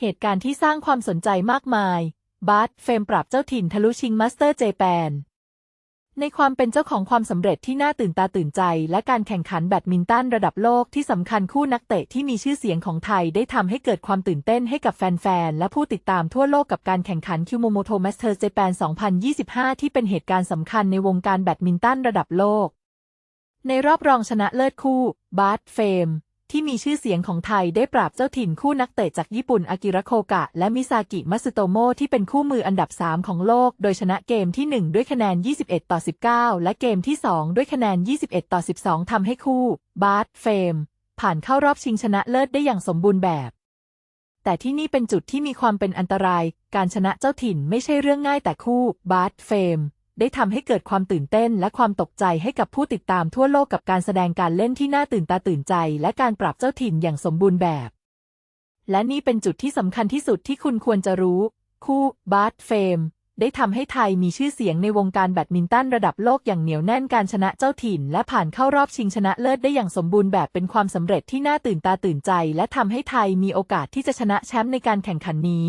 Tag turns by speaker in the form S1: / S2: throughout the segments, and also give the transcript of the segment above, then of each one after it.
S1: เหตุการณ์ที่สร้างความสนใจมากมาย บาสเฟมปรับเจ้าถิ่นทะลุชิงมาสเตอร์เจแปน ในความเป็นเจ้าของความสำเร็จที่น่าตื่นตาตื่นใจ และการแข่งขันแบดมินตันระดับโลกที่สำคัญคู่นักเตะที่มีชื่อเสียงของไทยได้ทำให้เกิดความตื่นเต้นให้กับแฟนๆ และผู้ติดตามทั่วโลกกับการแข่งขันคิวโมโมโตมาสเตอร์เจแปน 2025 ที่เป็นเหตุการณ์สำคัญในวงการแบดมินตันระดับโลก ในรอบรองชนะเลิศคู่ บาสเฟม ที่มีชื่อเสียงของไทยได้ปราบเจ้าถิ่นคู่นักเตะจากญี่ปุ่นอากิระโคกะ และมิซากิมัสึโตโมที่เป็นคู่มืออันดับ 3 ของโลก โดยชนะเกมที่ 1 ด้วยคะแนน 21 ต่อ 19 และเกมที่ 2 ด้วยคะแนน 21 ต่อ 12 ทำให้คู่ บาสเฟม ผ่านเข้ารอบชิงชนะเลิศได้อย่างสมบูรณ์แบบ แต่ที่นี่เป็นจุดที่มีความเป็นอันตราย การชนะเจ้าถิ่นไม่ใช่เรื่องง่ายแต่คู่ บาสเฟม ได้ทำให้เกิดความตื่นเต้นและความตกใจให้กับผู้ติดตามทั่วโลกกับการแสดงการเล่นที่น่าตื่นตาตื่นใจ และการปรับเจ้าถิ่นอย่างสมบูรณ์แบบ และนี่เป็นจุดที่สำคัญที่สุดที่คุณควรจะรู้ คู่บาสเฟมได้ทำให้ไทยมีชื่อเสียงในวงการแบดมินตันระดับโลกอย่างเหนียวแน่นการชนะเจ้าถิ่น และผ่านเข้ารอบชิงชนะเลิศได้อย่างสมบูรณ์แบบเป็นความสำเร็จที่น่าตื่นตาตื่นใจ และทำให้ไทยมีโอกาสที่จะชนะแชมป์ในการแข่งขันนี้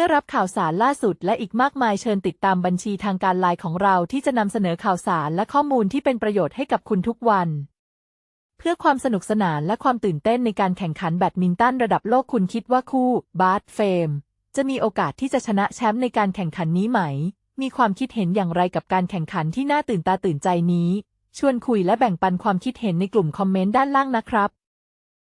S1: พื่อรับข่าวสารล่าสุดและอีกมากมายเชิญติดตามบัญชีทางการไลน์ของเราที่จะนำเสนอข่าวสารและข้อมูลที่เป็นประโยชน์ให้กับคุณทุกวัน เพื่อความสนุกสนานและความตื่นเต้นในการแข่งขันแบดมินตันระดับโลกคุณคิดว่าคู่บาสเฟมจะมีโอกาสที่จะชนะแชมป์ในการแข่งขันนี้ไหม มีความคิดเห็นอย่างไรกับการแข่งขันที่น่าตื่นตาตื่นใจนี้ ชวนคุยและแบ่งปันความคิดเห็นในกลุ่มคอมเมนต์ด้านล่างนะครับ